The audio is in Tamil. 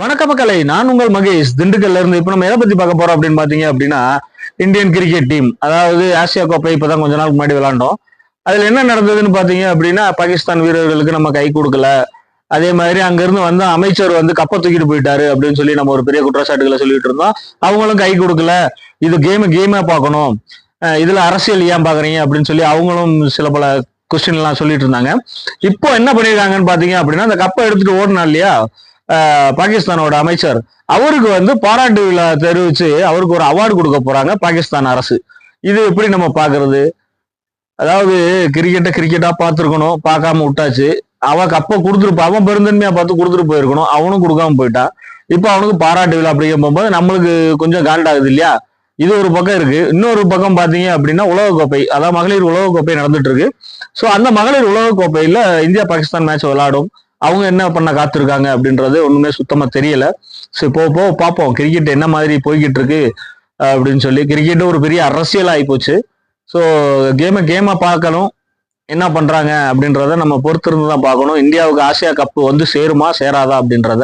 வணக்க மக்களை நான் உங்கள் மகேஷ். திண்டுக்கல்ல இருந்து இப்ப நம்ம எதை பத்தி பார்க்க போறோம் அப்படின்னு பாத்தீங்க அப்படின்னா இந்தியன் கிரிக்கெட் டீம் அதாவது ஆசியா கோப்பை இப்பதான் கொஞ்ச நாள் முன்னாடி விளாண்டோம் அதுல என்ன நடந்ததுன்னு பாத்தீங்க அப்படின்னா பாகிஸ்தான் வீரர்களுக்கு நம்ம கை கொடுக்கல. அதே மாதிரி அங்கிருந்து வந்த அமைச்சர் வந்து கப்பை தூக்கிட்டு போயிட்டாரு அப்படின்னு சொல்லி நம்ம ஒரு பெரிய குற்றச்சாட்டுகளை சொல்லிட்டு இருந்தோம். அவங்களும் கை கொடுக்கல. இது கேம் கேமா பார்க்கணும். இதுல அரசியல் ஏன் பாக்குறீங்க அப்படின்னு சொல்லி அவங்களும் சில பல கொஸ்டின் எல்லாம் சொல்லிட்டு இருந்தாங்க. இப்போ என்ன பண்ணிருக்காங்கன்னு பாத்தீங்க அப்படின்னா அந்த கப்பை எடுத்துட்டு ஓடினா இல்லையா? பாகிஸ்தானோட அமைச்சர். அவருக்கு வந்து பாராட்டு விழா தெரிவித்து அவருக்கு ஒரு அவார்டு கொடுக்க போறாங்க பாகிஸ்தான் அரசு. இது எப்படி நம்ம பார்க்கறது அதாவது கிரிக்கெட்டை கிரிக்கெட்டா பார்த்துருக்கணும் பார்க்காம விட்டாச்சு. அவன் கப்பை கொடுத்துருப்பா அவன் பெருந்தன்மையா பார்த்து கொடுத்துட்டு போயிருக்கணும். அவனும் கொடுக்காம போயிட்டான் இப்போ அவனுக்கு பாராட்டு விழா அப்படிங்க போகும்போது நம்மளுக்கு கொஞ்சம் காண்டாகுது இல்லையா? இது ஒரு பக்கம் இருக்கு. இன்னொரு பக்கம் பாத்தீங்க அப்படின்னா உலகக்கோப்பை. அதாவது மகளிர் உலகக்கோப்பை நடந்துட்டு இருக்கு. ஸோ அந்த மகளிர் உலகக்கோப்பையில இந்தியா பாகிஸ்தான் மேட்ச் விளையாடும். அவங்க என்ன பண்ண காத்திருக்காங்க அப்படின்றது ஒண்ணுமே சுத்தமா தெரியல. சரி போக போக பார்ப்போம் கிரிக்கெட் என்ன மாதிரி போய்கிட்டு இருக்கு அப்படின்னு சொல்லி. கிரிக்கெட்டும் ஒரு பெரிய அரசியல் ஆகி போச்சு. ஸோ கேமை கேமை பார்க்கணும். என்ன பண்றாங்க அப்படின்றத நம்ம பொறுத்திருந்து தான் பார்க்கணும். இந்தியாவுக்கு ஆசியா கப்பு வந்து சேருமா சேராதா அப்படின்றத.